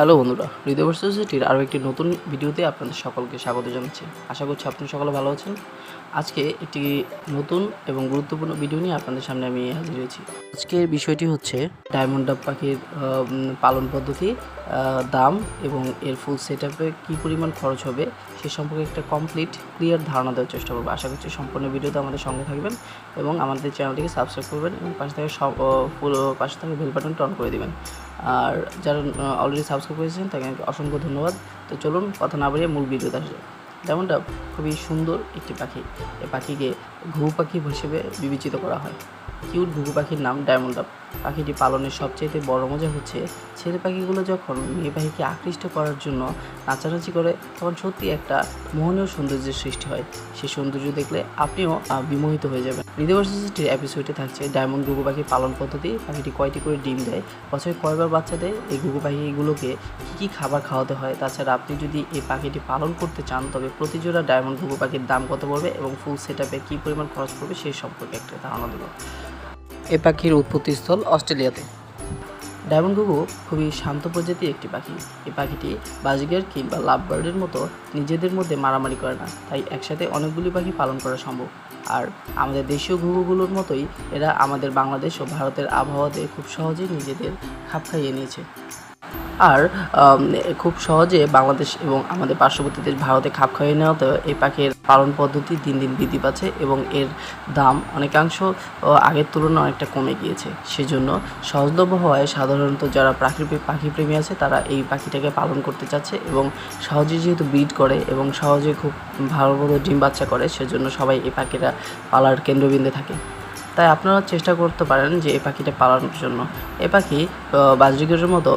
Hello বন্ধুরা, হৃদয় সোসাইটির আরও একটি নতুন ভিডিওতে আপনাদের সকলকে স্বাগত জানাচ্ছি। আশা করছি আপনারা সকলে ভালো আছেন। আজকে একটি নতুন এবং গুরুত্বপূর্ণ ভিডিও নিয়ে আপনাদের সামনে আমি হাজির হয়েছি। আজকের বিষয়টি হচ্ছে ডায়মন্ড ডাব পাখির পালন পদ্ধতি দাম এবং এর ফুল সেট আপে কী পরিমাণ খরচ হবে সে সম্পর্কে একটা কমপ্লিট ক্লিয়ার ধারণা দেওয়ার চেষ্টা করব। আশা করছি সম্পূর্ণ ভিডিওতে আমাদের সঙ্গে থাকবেন এবং আমাদের চ্যানেলটিকে সাবস্ক্রাইব করবেন এবং পাশে থেকে সব পাশে থেকে বেল বাটনটা অন করে দেবেন। আর যারা অলরেডি সাবস্ক্রাইব করেছেন তাকে অসংখ্য ধন্যবাদ। তো চলুন কথা না বাড়িয়ে মূল ভিডিওতে আসে যেমনটা খুবই সুন্দর একটি পাখি। এই পাখিকে ঘুঘু পাখি হিসেবে বিবেচিত করা হয়। কিউট ঘুঘু পাখির নাম ডায়মন্ড পাখিটি পালনের সবচেয়ে বড় মজা হচ্ছে, ছেলে পাখিগুলো যখন মেয়ে পাখিকে আকৃষ্ট করার জন্য নাচানাচি করে, তখন সত্যি একটা মোহনীয় সৌন্দর্যের সৃষ্টি হয়। সেই সৌন্দর্য দেখলে আপনিও বিমোহিত হয়ে যাবেন। হৃদয়ভার্সিটির এপিসোডে থাকছে ডায়মন্ড ঘুঘু পাখির পালন পদ্ধতি। পাখিটি কয়টি করে ডিম দেয়, বছরে কয়বার বাচ্চা দেয়, এই ঘুঘু পাখিগুলোকে কী কী খাবার খাওয়াতে হয়, তাছাড়া আপনি যদি এই পাখিটি পালন করতে চান, তবে প্রতি জোড়া ডায়মন্ড ঘুঘু পাখির দাম কত পড়বে এবং ফুল সেট আপে কী পরিমাণ খরচ পড়বে সেই সম্পর্কে একটা ধারণা দেবো। এ পাখির উৎপত্তিস্থল অস্ট্রেলিয়াতে। ডায়মন্ড ঘুঘু খুবই শান্ত প্রজাতির একটি পাখি। এই পাখিটি বাজিগার কিংবা লাভ বার্ডের মতো নিজেদের মধ্যে মারামারি করে না তাই একসাথে অনেকগুলি পাখি পালন করা সম্ভব। আর আমাদের দেশীয় ঘুঘুগুলোর মতোই এরা আমাদের বাংলাদেশ ও ভারতের আবহাওয়াতে খুব সহজেই নিজেদের খাপ খাইয়ে নিয়েছে। আর খুব সহজে বাংলাদেশ এবং আমাদের পার্শ্ববর্তী দেশ ভারতে খাপ খাইয়ে নেওয়াতে এই পাখির পালন পদ্ধতি দিন দিন বৃদ্ধি পাচ্ছে এবং এর দাম অনেকাংশ আগের তুলনায় অনেকটা কমে গিয়েছে। সেজন্য সহজলভ্য হওয়ায় সাধারণত যারা প্রাকৃতিক পাখি প্রেমী আছে, তারা এই পাখিটাকে পালন করতে চাচ্ছে এবং সহজে যেহেতু ব্রিড করে এবং সহজে খুব ভালো মতো ডিম বাচ্চা করে, সেজন্য সবাই এই পাখিরা পালার কেন্দ্রবিন্দু থাকে। তাই আপনারা চেষ্টা করতে পারেন যে এই পাখিটা পালানোর জন্য। এ পাখি বাজরিগের মতো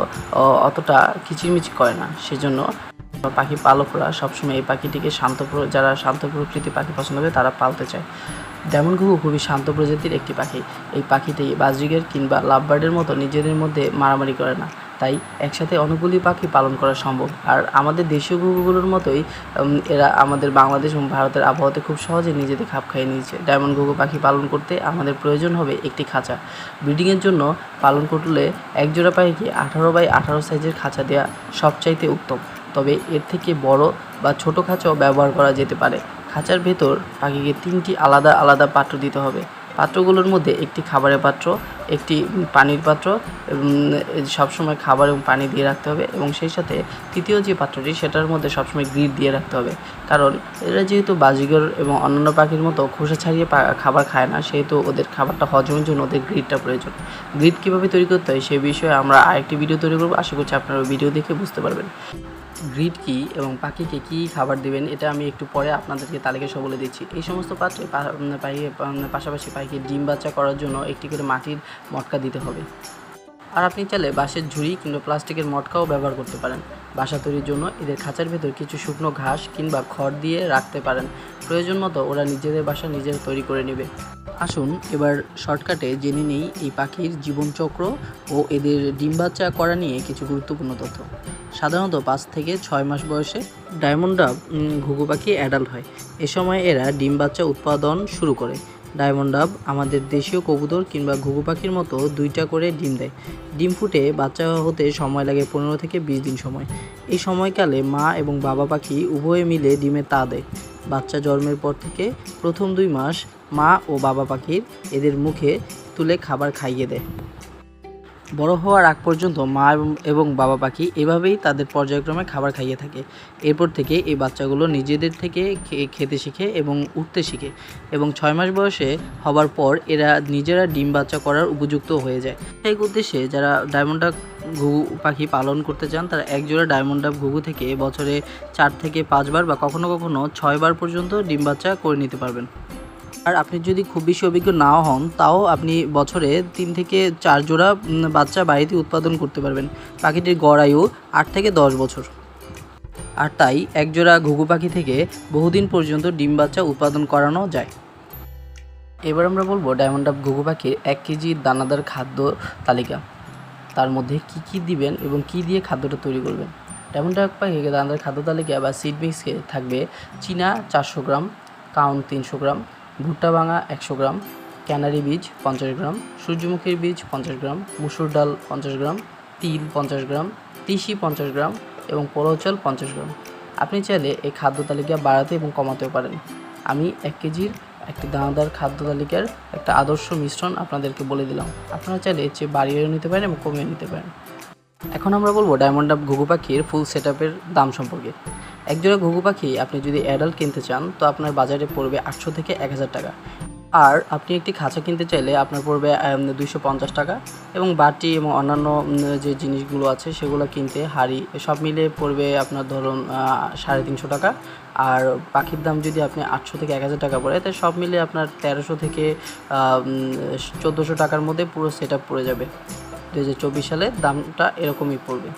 অতটা কিচিরমিচি করে না। সেজন্য পাখি পালকরা সবসময় এই পাখিটিকে শান্ত যারা শান্ত প্রকৃতি পাখি পছন্দ করে তারা পালতে চায়। ডেমন ঘুঘু খুবই শান্ত প্রজাতির একটি পাখি। এই পাখিটি বাজরিগের কিংবা লাভবার্ডের মতো নিজেদের মধ্যে মারামারি করে না। তাই একসাথে অনেকগুলি পাখি পালন করা সম্ভব। আর আমাদের দেশীয় ঘুঘুগুলোর মতোই এরা আমাদের বাংলাদেশ এবং ভারতের আবহাওয়াতে খুব সহজে নিজেদের খাপ খাইয়ে নিয়েছে। ডায়মন্ড ঘুঘু পাখি পালন করতে আমাদের প্রয়োজন হবে একটি খাঁচা। ব্রিডিংয়ের জন্য পালন করলে একজোড়া পাখিকে আঠারো বাই আঠারো সাইজের খাঁচা দেওয়া সবচাইতে উত্তম। তবে এর থেকে বড় বা ছোট খাঁচাও ব্যবহার করা যেতে পারে। খাঁচার ভেতর পাখিকে তিনটি আলাদা আলাদা পাত্র দিতে হবে। পাত্রগুলোর মধ্যে একটি খাবারের পাত্র একটি পানির পাত্র সবসময় খাবার এবং পানি দিয়ে রাখতে হবে এবং সেই সাথে তৃতীয় যে পাত্রটি সেটার মধ্যে সবসময় গ্রিড দিয়ে রাখতে হবে। কারণ এরা যেহেতু বাজিগর এবং অন্যান্য পাখির মতো খোসা ছাড়িয়ে খাবার খায় না, সেহেতু ওদের খাবারটা হজমের জন্য ওদের গ্রিডটা প্রয়োজন। গ্রিড কীভাবে তৈরি করতে হয় সেই বিষয়ে আমরা আরেকটি ভিডিও তৈরি করব। আশা করছি আপনারা ভিডিও দেখে বুঝতে পারবেন। গ্রিড কি এবং পাখিকে কি খাবার দেবেন এটা আমি একটু পরে আপনাদেরকে তালিকা সহ বলে দিচ্ছি। এই সমস্ত পাত্রে পাশাপাশি পাখিকে ডিম বাচ্চা করার জন্য একটি করে মাটির মটকা দিতে হবে। আর আপনি চাইলে বাঁশের ঝুড়ি কিংবা প্লাস্টিকের মটকাও ব্যবহার করতে পারেন। বাসা তৈরির জন্য এদের খাঁচার ভেতর কিছু শুকনো ঘাস কিংবা খড় দিয়ে রাখতে পারেন। প্রয়োজন মতো ওরা নিজেদের বাসা নিজের তৈরি করে নেবে। আসুন এবার শর্টকাটে জেনে নেই এই পাখির জীবনচক্র ও এদের ডিম বাচ্চা করা নিয়ে কিছু গুরুত্বপূর্ণ তথ্য। সাধারণত পাঁচ থেকে ছয় মাস বয়সে ডায়মন্ড ঘুঘু পাখি অ্যাডাল্ট হয়। এ সময় এরা ডিম বাচ্চা উৎপাদন শুরু করে। ডায়মন্ড ডাব, আমাদের দেশীয় কবুতর কিংবা ঘুঘু পাখির মতো দুইটা করে ডিম দেয়। ডিম ফুটে বাচ্চা হতে সময় লাগে পনেরো থেকে বিশ দিন সময়। এই সময়কালে মা এবং বাবা পাখি উভয়ে মিলে ডিমে তা দেয়। বাচ্চা জন্মের পর থেকে প্রথম দুই মাস মা ও বাবা পাখির এদের মুখে তুলে খাবার খাইয়ে দেয়। বড় হওয়ার আগ পর্যন্ত মা এবং- বাবা পাখি এভাবেই তাদের পর্যায়ক্রমে খাবার খাইয়ে থাকে। এরপর থেকে এই বাচ্চাগুলো নিজেদের থেকে খেতে শিখে এবং উঠতে শিখে। এবং ছয় মাস বয়সে হবার পর এরা নিজেরা ডিম বাচ্চা করার উপযুক্ত হয়ে যায়। এই উদ্দেশ্যে যারা ডায়মন্ড ঘুঘু পাখি পালন করতে চান, তারা একজোড়া ডায়মন্ড ঘুঘু থেকে বছরে চার থেকে পাঁচবার বা কখনো কখনো ছয়বার পর্যন্ত ডিম বাচ্চা করে নিতে পারবেন। আর আপনি যদি খুব বেশি অভিজ্ঞ নাও হন, তাও আপনি বছরে তিন থেকে চার জোড়া বাচ্চা বাড়িতে উৎপাদন করতে পারবেন। পাখিটির গড় আয়ু আট থেকে দশ বছর। আর তাই এক জোড়া ঘুঘু পাখি থেকে বহুদিন পর্যন্ত ডিম বাচ্চা উৎপাদন করানো যায়। এবার আমরা বলব ডায়মন্ড আপ ঘুঘু পাখির এক কেজি দানাদার খাদ্য তালিকা। তার মধ্যে কি কি দিবেন এবং কি দিয়ে খাদ্যটা তৈরি করবেন? ডায়মন্ড আপ পাখিকে দানাদার খাদ্য তালিকা বা সিড মিক্সকে থাকবে চীনা চারশো গ্রাম, কাউন তিনশো গ্রাম ভুট্টা ভাঙা একশো গ্রাম, ক্যানারি বীজ পঞ্চাশ গ্রাম, সূর্যমুখীর বীজ পঞ্চাশ গ্রাম, মুসুর ডাল পঞ্চাশ গ্রাম, তিল পঞ্চাশ গ্রাম, তিসি পঞ্চাশ গ্রাম এবং পোলাও চাল পঞ্চাশ গ্রাম। আপনি চাইলে এই খাদ্য তালিকা বাড়াতে এবং কমাতেও পারেন। আমি এক কেজির একটি দানাদার খাদ্য তালিকার একটা আদর্শ মিশ্রণ আপনাদেরকে বলে দিলাম। আপনারা চাইলে এর চেয়ে বাড়িয়েও নিতে পারেন এবং কমিয়ে নিতে পারেন। এখন আমরা বলব ডায়মন্ড আপ ঘুঘু পাখির ফুল সেট দাম সম্পর্কে। একজোড়া ঘুঘু পাখি আপনি যদি অ্যাডাল্ট কিনতে চান, তো আপনার বাজারে পড়বে আটশো থেকে এক হাজার টাকা। আর আপনি একটি খাঁচা কিনতে চাইলে আপনার পড়বে দুইশো পঞ্চাশ টাকা এবং বাটি এবং অন্যান্য যে জিনিসগুলো আছে সেগুলো কিনতে হাড়ি সব মিলে পড়বে আপনার ধরুন সাড়ে তিনশো টাকা। আর পাখির দাম যদি আপনি আটশো থেকে এক হাজার টাকা পড়ে তাই সব মিলে আপনার তেরোশো থেকে চোদ্দোশো টাকার মধ্যে পুরো সেট পড়ে যাবে। দু হাজার চব্বিশ সালে দামটা এরকমই পড়বে।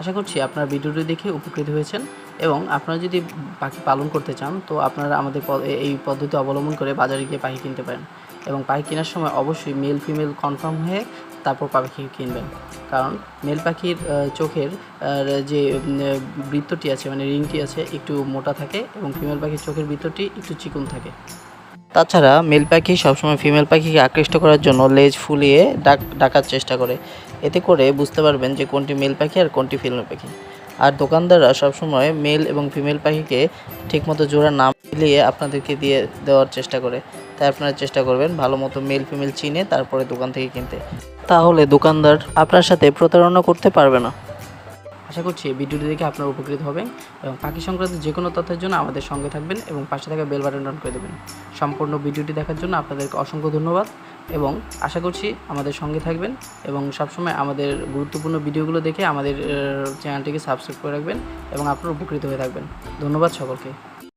আশা করছি আপনার ভিডিওটি দেখে উপকৃত হয়েছেন এবং আপনারা যদি পাখি পালন করতে চান, তো আপনারা আমাদের এই পদ্ধতি অবলম্বন করে বাজারে গিয়ে পাখি কিনতে পারেন এবং পাখি কেনার সময় অবশ্যই মেল ফিমেল কনফার্ম হয়ে তারপর পাখি কিনবেন। কারণ মেল পাখির চোখের যে বৃত্তটি আছে মানে রিংটি আছে, একটু মোটা থাকে এবং ফিমেল পাখির চোখের বৃত্তটি একটু চিকন থাকে। তাছাড়া মেল পাখি সবসময় ফিমেল পাখিকে আকৃষ্ট করার জন্য লেজ ফুলিয়ে ডাক, ডাকার চেষ্টা করে। এতে করে বুঝতে পারবেন যে কোনটি মেল পাখি আর কোনটি ফিমেল পাখি। আর দোকানদাররা সবসময় মেল এবং ফিমেল পাখিকে ঠিকমতো জোড়া নাম মিলিয়ে আপনাদেরকে দিয়ে দেওয়ার চেষ্টা করে। তাই আপনারা চেষ্টা করবেন ভালো মতো মেল ফিমেল চিনে তারপরে দোকান থেকে কিনতে। তাহলে দোকানদার আপনার সাথে প্রতারণা করতে পারবে না। আশা করছি এই ভিডিওটি দেখে আপনার উপকৃত হবেন এবং পাখি সংক্রান্ত যে কোনো তথ্যের জন্য আমাদের সঙ্গে থাকবেন এবং পাশে থাকা বেল বাটন অন করে দেবেন। সম্পূর্ণ ভিডিওটি দেখার জন্য আপনাদেরকে অসংখ্য ধন্যবাদ এবং আশা করছি আমাদের সঙ্গে থাকবেন এবং সবসময় আমাদের গুরুত্বপূর্ণ ভিডিওগুলো দেখে আমাদের চ্যানেলটিকে সাবস্ক্রাইব করে রাখবেন এবং আপনারা উপকৃত হয়ে থাকবেন। ধন্যবাদ সকলকে।